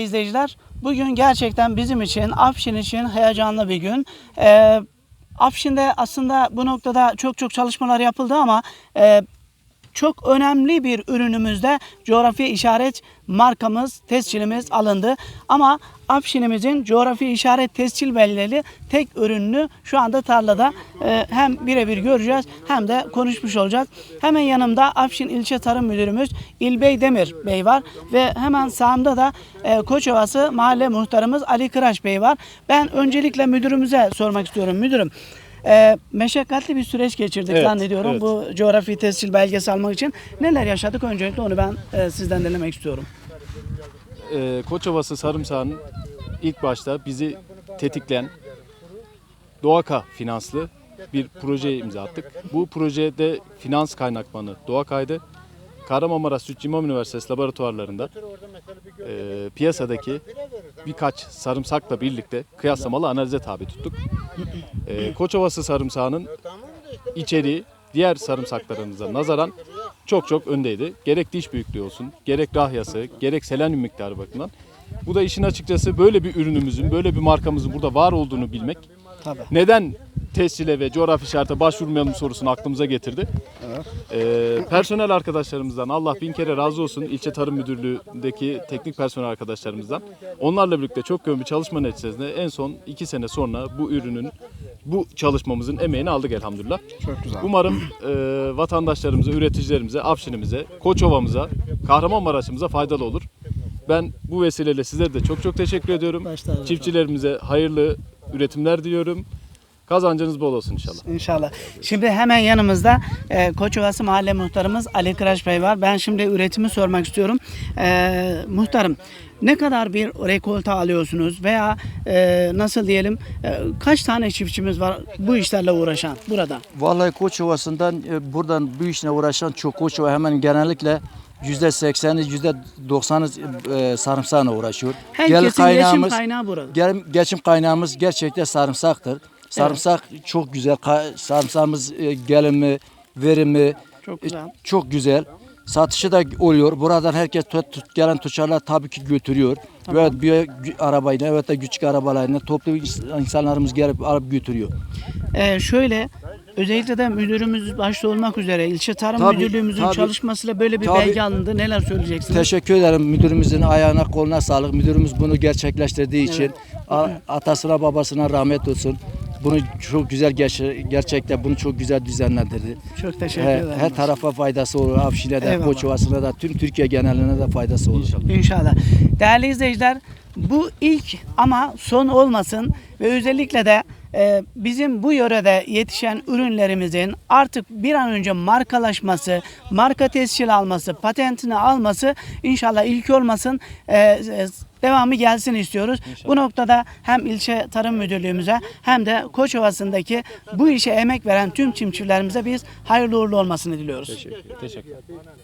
izleyiciler. Bugün gerçekten bizim için, Afşin için heyecanlı bir gün. Ee, Afşin'de aslında bu noktada çok çok çalışmalar yapıldı ama e, çok önemli bir ürünümüzde coğrafi işaret markamız, tescilimiz alındı. Ama Afşin'imizin coğrafi işaret tescil belgeli tek ürününü şu anda tarlada e, hem birebir göreceğiz hem de konuşmuş olacağız. Hemen yanımda Afşin İlçe Tarım Müdürümüz İlbey Demir Bey var ve hemen sağımda da e, Koçovası Mahalle Muhtarımız Ali Kıraç Bey var. Ben öncelikle müdürümüze sormak istiyorum. Müdürüm, e, meşakkatli bir süreç geçirdik Evet, zannediyorum evet. bu coğrafi tescil belgesi almak için. Neler yaşadık öncelikle onu ben e, sizden dinlemek istiyorum. Ee, Koçovası Sarımsağı'nın ilk başta bizi tetikleyen Doğaka finanslı bir projeye imza attık. Bu projede finans kaynakmanı Doğakay'dı. Kahramanmaraş Süt İmam Üniversitesi laboratuvarlarında e, piyasadaki birkaç sarımsakla birlikte kıyaslamalı analize tabi tuttuk. E, Koçovası sarımsağının içeriği diğer sarımsaklarımıza nazaran çok çok öndeydi. Gerek diş büyüklüğü olsun, gerek rahyası, gerek selenyum miktarı bakımından. Bu da işin açıkçası böyle bir ürünümüzün, böyle bir markamızın burada var olduğunu bilmek Tabii. neden tescile ve coğrafi işarete başvurmayalım sorusunu aklımıza getirdi. Ee, personel arkadaşlarımızdan Allah bin kere razı olsun ilçe tarım müdürlüğündeki teknik personel arkadaşlarımızdan. Onlarla birlikte çok yoğun bir çalışma neticesinde en son iki sene sonra bu ürünün bu çalışmamızın emeğini aldık elhamdülillah. Çok güzel. Umarım e, vatandaşlarımıza, üreticilerimize, Afşin'imize, Koçova'mıza, Kahramanmaraş'ımıza faydalı olur. Ben bu vesileyle sizlere de çok çok teşekkür ediyorum. Çiftçilerimize hayırlı üretimler diliyorum. Kazancınız bol olsun inşallah. İnşallah. Şimdi hemen yanımızda e, Koçovası Mahalle Muhtarımız Ali Kıraç Bey var. Ben şimdi üretimi sormak istiyorum. E, muhtarım ne kadar bir rekolte alıyorsunuz veya e, nasıl diyelim e, kaç tane çiftçimiz var bu işlerle uğraşan burada? Vallahi Koçovası'ndan e, buradan bu işle uğraşan çok Koçova hemen genellikle yüzde sekseni, yüzde doksanı e, sarımsakla uğraşıyor. Herkesin geçim kaynağı burada. gel- geçim kaynağımız gerçekten sarımsaktır. Sarımsak çok güzel. Sarımsağımız e, gelimi, verimi Çok e, güzel. çok güzel. Satışı da oluyor. Buradan herkes tut, gelen tüccarlar tabii ki götürüyor. Böyle bir gü- arabayla evet de küçük arabalarla toplu ins- insanlarımız gelip alıp götürüyor. Ee, şöyle özellikle de müdürümüz başta olmak üzere ilçe tarım Tabii, müdürlüğümüzün tabii. çalışmasıyla böyle bir Tabii. belge alındı. Neler söyleyeceksiniz? Teşekkür ederim müdürümüzün ayağına koluna sağlık. Müdürümüz bunu gerçekleştirdiği için a- atasına babasına rahmet olsun. Bunu çok güzel gerçekten bunu çok güzel düzenlendirdi. Çok teşekkür Her, ederim. her tarafa faydası olur. Afşin'e de. Koçovası'na da, tüm Türkiye geneline de faydası olur. İnşallah. Değerli izleyiciler bu ilk ama son olmasın ve özellikle de bizim bu yörede yetişen ürünlerimizin artık bir an önce markalaşması, marka tescil alması, patentini alması inşallah ilk olmasın. E, e, devamı gelsin istiyoruz. Bu noktada hem ilçe tarım müdürlüğümüze hem de Koçovası'ndaki bu işe emek veren tüm çiftçilerimize biz hayırlı uğurlu olmasını diliyoruz. Teşekkür. Teşekkür.